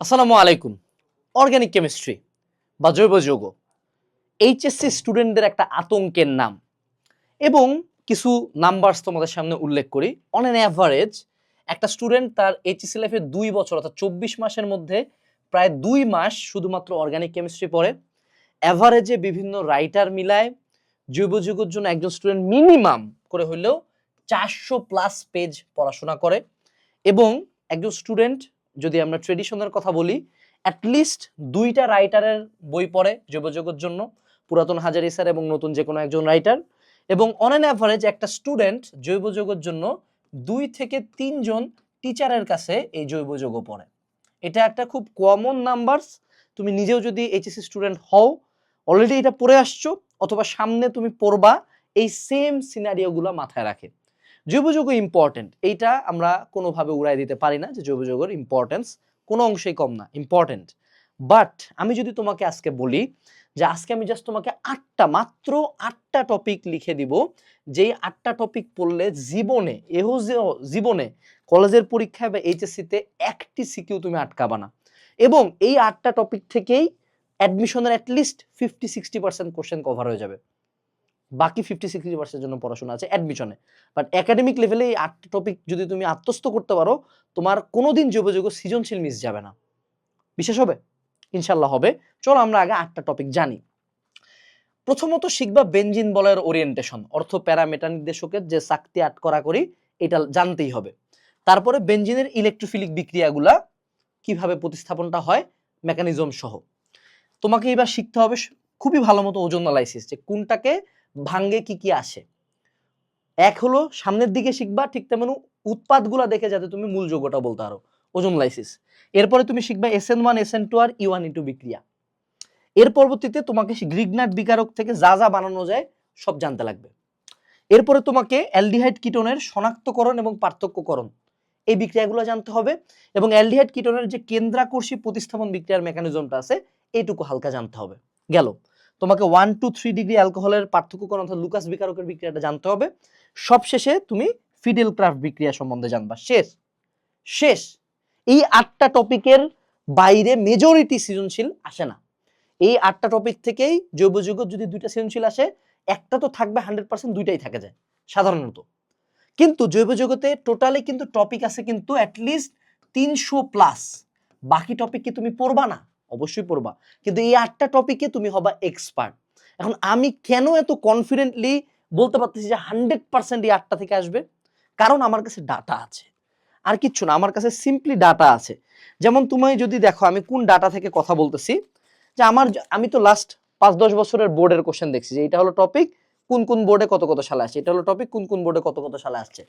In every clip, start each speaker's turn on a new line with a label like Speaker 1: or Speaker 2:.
Speaker 1: আসসালামু আলাইকুম। Organic chemistry বা জৈব যৌগ। এইচএসসি স্টুডেন্টদের একটা আতঙ্কের নাম। এবং কিছু নাম্বারস তোমাদের সামনে উল্লেখ করি। অন অ্যান অ্যাভারেজ একটা স্টুডেন্ট তার এইচএসসি লাইফে দুই বছর অর্থাৎ চব্বিশ মাসের মধ্যে প্রায় দুই মাস শুধুমাত্র অর্গানিক কেমিস্ট্রি পড়ে। অ্যাভারেজে বিভিন্ন রাইটার মিলায়। জৈব যৌগের জন্য একজন স্টুডেন্ট মিনিমাম করে হলেও চারশো প্লাস পেজ পড়াশোনা করে। এবং একজন স্টুডেন্ট যদি আমরা ট্রেডিশনের কথা বলি অ্যাটলিস্ট দুইটা রাইটারের বই পড়ে জৈবযোগের জন্য, পুরাতন হাজারি স্যার এবং নতুন যে কোনো একজন রাইটার এবং অন অ্যান অ্যাভারেজ একটা স্টুডেন্ট জৈবযোগের জন্য দুই থেকে তিনজন টিচারের কাছে এই জৈবযোগ পড়ে। এটা একটা খুব কমন নাম্বারস তুমি নিজেও যদি এইচএসসি স্টুডেন্ট হও অলরেডি এটা পড়ে আসছো, অথবা সামনে তুমি পড়বা, এই সেম সিনারিওগুলো মাথায় রাখে। জৈবযোগ ইম্পর্টেন্ট এইটা আমরা কোনোভাবে উড়াই দিতে পারি না যে জৈবযোগের ইম্পর্টেন্স কোনো অংশেই কম না ইম্পর্টেন্ট বাট আমি যদি তোমাকে আজকে বলি যে আজকে আমি জাস্ট তোমাকে আটটা, মাত্র আটটা টপিক লিখে দিব, যেই আটটা টপিক পড়লে জীবনে, এহো যে জীবনে কলেজের পরীক্ষায় বা এইচএসসিতে একটি সিকিউ তুমি আটকাবা না। এবং এই আটটা টপিক থেকেই অ্যাডমিশনের at least fifty sixty percent question cover হয়ে যাবে। বাকি ফিফটি সিক্সটি পার্সেন্টের জন্য পড়াশোনা আছে অ্যাডমিশনে বাট একাডেমিক লেভেলে এই আটটা টপিক যদি তুমি আত্মস্থ করতে পারো, তোমার কোনো কোনোদিন যোগাযোগ সৃজনশীল মিস যাবে না। বিশেষ হবে? ইনশাল্লাহ হবে। চলো আমরা আগে আটটা টপিক জানি। প্রথমত শিখবা বেঞ্জিন বলের ওরিয়েন্টেশন অর্থ প্যারামেটা নির্দেশকের যে চাকতি আট করা করি এটা জানতেই হবে। তারপরে বেঞ্জিনের ইলেকট্রোফিলিক বিক্রিয়াগুলা, কীভাবে প্রতিস্থাপনটা হয় মেকানিজম সহ। তোমাকে এবার শিখতে হবে খুবই ভালো মতো ওজন অ্যালাইসিস যে কোনটাকে ভাঙ্গে কি কি আসে? এক হলো, সামনের দিকে শিখবা ঠিক তেমন উৎপাদগুলো দেখে যাতে তুমি মূল যোগ্যটা বলতে পারো, ওজন লাইসিস এরপরে তুমি শিখবা S N one S N two আর ইওয়ান ইটু বিক্রিয়া। এর পরবর্তীতে তোমাকে গ্রিগনাট বিকারক থেকে যা যা বানানো যায় সব জানতে লাগবে। এরপরে তোমাকে অ্যালডিহাইড কিটোনের শনাক্তকরণ এবং পার্থক্যকরণ, এই বিক্রিয়াগুলো জানতে হবে এবং অ্যালডিহাইড কিটোনের যে কেন্দ্রাকর্ষী প্রতিস্থাপন বিক্রিয়ার মেকানিজমটা আছে, এটুকু হালকা জানতে হবে। গেল। তোমাকে ওয়ান টু থ্রি ডিগ্রি অ্যালকোহলের পার্থক্যকরণ অর্থাৎ লুকাস বিকারকের বিক্রিয়াটা জানতে হবে। সবশেষে তুমি ফিডেল ক্রাফট বিক্রিয়া সম্বন্ধে জানবা। শেষ। শেষ। এই আটটা টপিকের বাইরে মেজরিটি সৃজনশীল আসে না। এই আটটা টপিক থেকেই জৈব যুগ যদি দুইটা সৃজনশীল আসে, একটা তো থাকবে হান্ড্রেড পার্সেন্ট দুইটাই থাকে যায়, সাধারণত। কিন্তু জৈব জগতে টোটালি কিন্তু টপিক আছে কিন্তু অ্যাটলিস্ট তিনশো প্লাস বাকি টপিক কি তুমি পড়বা না? অবশ্যই পড়বা। কিন্তু এই আটটা টপিকে তুমি হবা এক্সপার্ট এখন আমি কেন এত কনফিডেন্টলি বলতে পারতেছি যে হান্ড্রেড পার্সেন্ট এই আটটা থেকে আসবে? কারণ আমার কাছে ডাটা আছে। আর কিচ্ছু না, আমার কাছে সিম্পলি ডাটা আছে। যেমন তুমি যদি দেখো, আমি কোন ডাটা থেকে কথা বলতেছি? যে আমার আমি তো লাস্ট পাঁচ দশ বছরের বোর্ডের কোশ্চেন দেখছি যে এটা হলো টপিক কোন কোন বোর্ডে কত কত সালে আসছে, এটা হলো টপিক কোন কোন বোর্ডে কত কত সালে আসছে।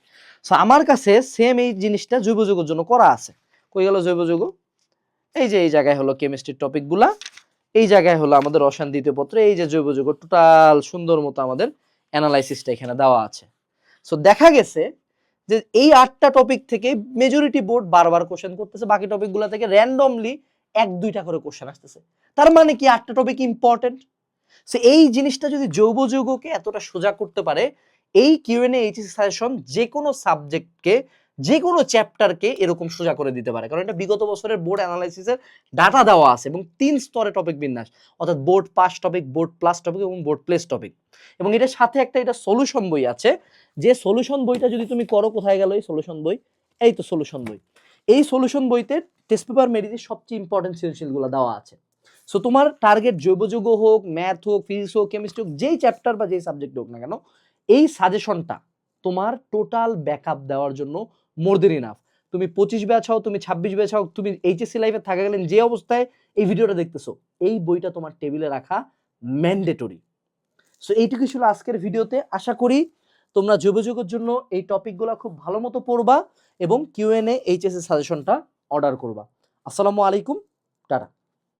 Speaker 1: সো আমার কাছে সেম এই জিনিসটা জৈব যুগের জন্য করা আছে। কই গেল জৈব যুগ এই যে এই জায়গায় হলো কেমিস্ট্রির টপিকগুলা এই জায়গায় হলো আমাদের রসায়ন দ্বিতীয় পত্র, এই যে জৈব যুগ টোটাল সুন্দর মতো আমাদের অ্যানালাইসিসটা এখানে দেওয়া আছে। সো দেখা গেছে যে এই আটটা টপিক থেকে মেজরিটি বোর্ড বারবার কোশ্চেন করতেছে, বাকি টপিকগুলো থেকে র্যান্ডমলি এক, দুইটা করে কোশ্চেন আসতেছে। তার মানে কি আটটা টপিক ইম্পর্টেন্ট সো এই জিনিসটা যদি জৈব যৌগকে এতটা সোজা করতে পারে, এই কিউএনএ এইচএসি সাজেশন যে কোনো সাবজেক্টকে যে কোনো চ্যাপ্টারকে এরকম সোজা করে দিতে পারে। কারণ এটা বিগত বছরের বোর্ড অ্যানালাইসিসের ডাটা দেওয়া আছে এবং তিন স্তরে টপিক বিন্যাস। অর্থাৎ board pass topic board plus topic এবং বোর্ড প্লেস টপিক এবং এটার সাথে একটা এটা সলিউশন বই আছে। যে সলিউশন বইটা যদি তুমি করো, কোথায় গেল এই সলিউশন বই? এই তো সলিউশন বই। এই সলিউশন বইতে টেস্ট পেপার মেরিটে সবচেয়ে ইম্পর্টেন্ট সৃজনশীলগুলো দেওয়া আছে। সো তোমার টার্গেট জৈবযোগ হোক ম্যাথ হোক ফিজিক্স হোক কেমিস্ট্রি হোক, যেই চ্যাপ্টার বা যেই সাবজেক্ট হোক না কেন, এই সাজেশনটা তোমার টোটাল ব্যাকআপ দেওয়ার জন্য মোর দেন ইনাফ তুমি পঁচিশ ব্যাচ হও, তুমি ছাব্বিশ ব্যাচ হও, তুমি এইচএসসি লাইফে থাকা গেলেন যে অবস্থায় এই ভিডিওটা দেখতেছো, এই বইটা তোমার টেবিলে রাখা ম্যান্ডেটরি সো এইটুকু ছিল আজকের ভিডিওতে। আশা করি তোমরা যোগাযোগের জন্য এই টপিকগুলো খুব ভালো মতো পড়বা এবং কিউএনএ এইচএসএ সাজেশনটা অর্ডার করবা। আসসালামু আলাইকুম, টাটা।